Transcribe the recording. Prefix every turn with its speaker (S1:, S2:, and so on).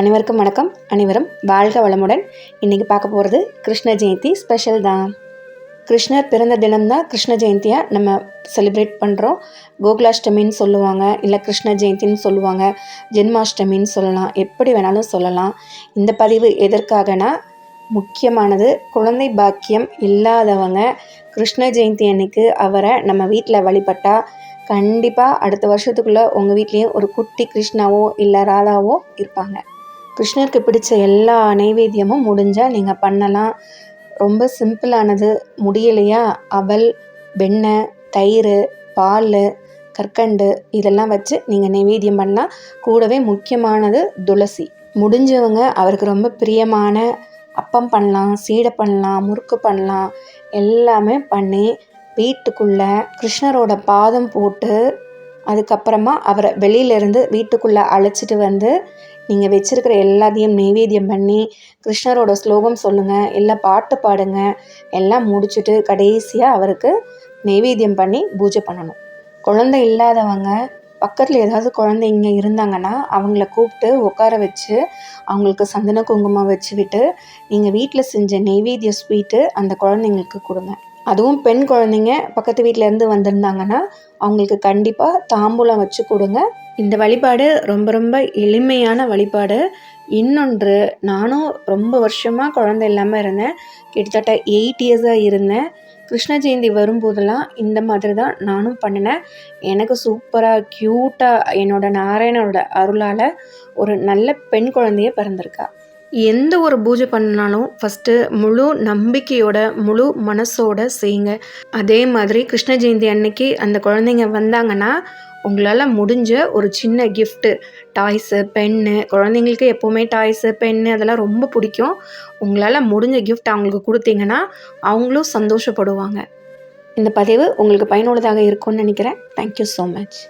S1: அனைவருக்கும் வணக்கம். அனைவரும் வாழ்க வளமுடன். இன்றைக்கி பார்க்க போகிறது கிருஷ்ண ஜெயந்தி ஸ்பெஷல் தான். கிருஷ்ணர் பிறந்த தினம்தான் கிருஷ்ண ஜெயந்தியாக நம்ம செலிப்ரேட் பண்ணுறோம் கோகுலாஷ்டமின்னு சொல்லுவாங்க இல்லை கிருஷ்ண ஜெயந்தின்னு சொல்லுவாங்க ஜென்மாஷ்டமின்னு சொல்லலாம் எப்படி வேணாலும் சொல்லலாம். இந்த பதிவு எதற்காகனா முக்கியமானது குழந்தை பாக்கியம் இல்லாதவங்க கிருஷ்ண ஜெயந்தி அன்னைக்கு அவரை நம்ம வீட்டில் வழிபட்டால் கண்டிப்பாக அடுத்த வருஷத்துக்குள்ளே உங்கள் வீட்லேயும் ஒரு குட்டி கிருஷ்ணாவோ இல்லை ராதாவோ இருப்பாங்க. கிருஷ்ணருக்கு பிடிச்ச எல்லா நைவேத்தியமும் முடிஞ்சால் நீங்கள் பண்ணலாம். ரொம்ப சிம்பிளானது. முடியலையா? அவல் வெண்ணெய் தயிர் பால் கற்கண்டு இதெல்லாம் வச்சு நீங்கள் நைவேத்தியம் பண்ணால் கூடவே முக்கியமானது துளசி. முடிஞ்சவங்க அவருக்கு ரொம்ப பிரியமான அப்பம் பண்ணலாம் சீடை பண்ணலாம் முறுக்கு பண்ணலாம். எல்லாமே பண்ணி வீட்டுக்குள்ளே கிருஷ்ணரோட பாதம் போட்டு அதுக்கப்புறமா அவரை வெளியிலேருந்து வீட்டுக்குள்ளே அழைச்சிட்டு வந்து நீங்கள் வச்சுருக்கிற எல்லாத்தையும் நைவேத்தியம் பண்ணி கிருஷ்ணரோட ஸ்லோகம் சொல்லுங்கள் இல்லை பாட்டு பாடுங்க எல்லாம் முடிச்சுட்டு கடைசியாக அவருக்கு நைவேத்தியம் பண்ணி பூஜை பண்ணணும். குழந்தை இல்லாதவங்க பக்கத்தில் ஏதாவது குழந்தைங்க இருந்தாங்கன்னா அவங்கள கூப்பிட்டு உட்கார வச்சு அவங்களுக்கு சந்தன குங்குமம் வச்சு விட்டு நீங்கள் வீட்டில் செஞ்ச நெய்வேத்திய ஸ்வீட்டு அந்த குழந்தைங்களுக்கு கொடுங்க. அதுவும் பெண் குழந்தைங்க பக்கத்து வீட்டிலேருந்து வந்திருந்தாங்கன்னா அவங்களுக்கு கண்டிப்பாக தாம்பூலம் வச்சு கொடுங்க இந்த வழிபாடு ரொம்ப ரொம்ப எளிமையான வழிபாடு. இன்னொன்று நானும் ரொம்ப வருஷமாக குழந்தை இல்லாமல் இருந்தேன். கிட்டத்தட்ட எயிட் இயர்ஸாக இருந்தேன். கிருஷ்ண ஜெயந்தி வரும்போதெல்லாம் இந்த மாதிரி தான் நானும் பண்ணினேன். எனக்கு சூப்பராக க்யூட்டாக என்னோடய நாராயணனோட அருளால் ஒரு நல்ல பெண் குழந்தைய பிறந்திருக்கா. எந்த ஒரு பூஜை பண்ணாலும் ஃபஸ்ட்டு முழு நம்பிக்கையோட முழு மனசோட செய்யுங்க. அதே மாதிரி கிருஷ்ண ஜெயந்தி அன்னைக்கு அந்த குழந்தைங்க வந்தாங்கன்னா உங்களால் முடிஞ்ச ஒரு சின்ன கிஃப்ட்டு டாய்ஸு பென்னு குழந்தைங்களுக்கு எப்போவுமே டாய்ஸு பென்னு அதெல்லாம் ரொம்ப பிடிக்கும். உங்களால் முடிஞ்ச கிஃப்ட் அவங்களுக்கு கொடுத்தீங்கன்னா அவங்களும் சந்தோஷப்படுவாங்க. இந்த பதிவு உங்களுக்கு பயனுள்ளதாக இருக்கும்னு நினைக்கிறேன். Thank you so much